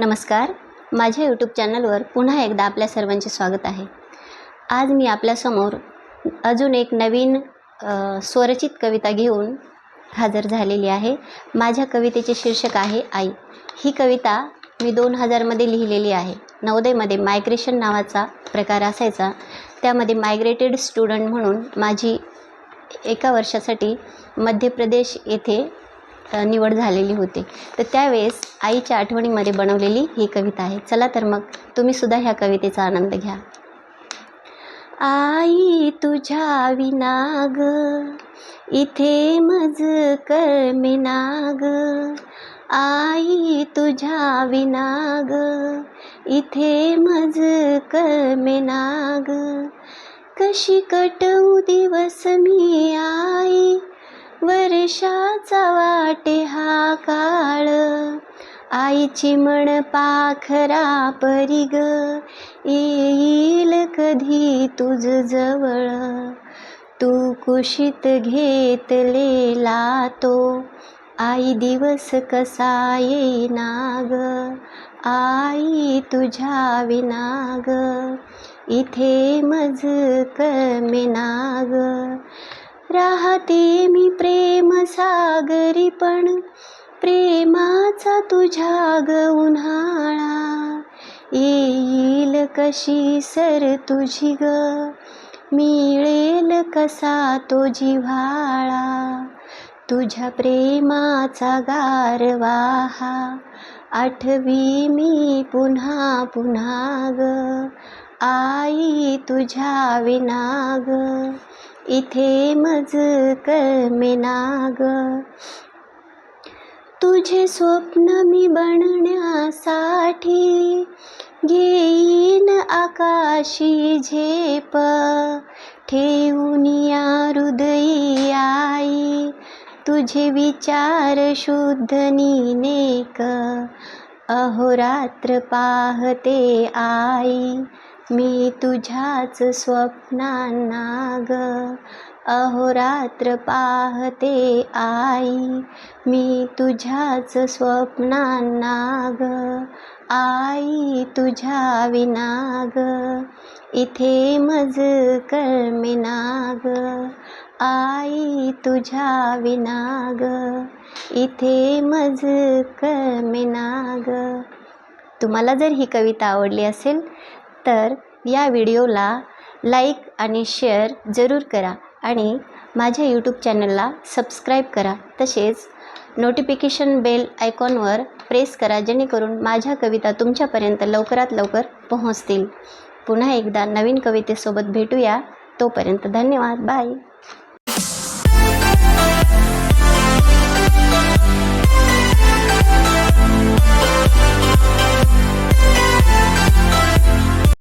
नमस्कार. माझ्या यूट्यूब चॅनलवर पुन्हा एकदा आपल्या सर्वांचे स्वागत आहे. आज मी आपल्यासमोर अजून एक नवीन स्वरचित कविता घेऊन हजर झालेली आहे. माझ्या कवितेचे शीर्षक आहे आई. ही कविता मी दोन हजारमध्ये लिहिलेली आहे. नवोदयमध्ये मायग्रेशन नावाचा प्रकार असायचा. त्यामध्ये मायग्रेटेड स्टुडंट म्हणून माझी एका वर्षासाठी मध्य प्रदेश येथे निवड झालेली होती. तर त्यावेळेस आईच्या आठवणीमध्ये बनवलेली ही कविता आहे. चला तर मग तुम्हीसुद्धा ह्या कवितेचा आनंद घ्या. आई तुझ्या विनाग इथे मज करमेनाग आई तुझ्या विनाग इथे मज करमेनाग कशी कटवू दिवस मी आई वर्षाचा वाटे हा काळ. आईची म्हण पाखरा परिग ग येईल कधी तुझ जवळ. तू कुशीत घेतलेला तो आई दिवस कसा येईना ग? आई तुझ्या विनाग इथे मज कमेनाग राहते मी प्रेम सागरी पण. प्रेमाचा तुझ्या ग उन्हाळा. येईल कशी सर तुझी ग? मिळेल कसा तो जिव्हाळा? तुझ्या प्रेमाचा गारवाहा. आठवी मी पुन्हा पुन्हा ग. आई तुझ्या विनाग. इथे मज कमेनाग तुझे स्वप्न मी बनण्यासाठी घेईन आकाशी झेप. ठेवून या हृदयी आई तुझे विचार शुद्ध नेक अहोरात्र पाहते आई मी तुझ्याच स्वप्नांना ग. अहोरात्र पाहते आई. मी तुझ्याच स्वप्नांना ग. आई तुझ्या विनाग इथे मज करमेनाग आई तुझ्या विनाग इथे मज करमेनाग तुम्हाला जर ही कविता आवडली असेल तर या व्हिडिओला लाईक आणि शेअर जरूर करा आणि माझ्या यूट्यूब चॅनलला सबस्क्राईब करा. तसेच नोटिफिकेशन बेल आयकॉनवर प्रेस करा जेणेकरून माझ्या कविता तुमच्यापर्यंत लवकरात लवकर पोहोचतील. पुन्हा एकदा नवीन कवितेसोबत भेटूया. तोपर्यंत धन्यवाद. बाय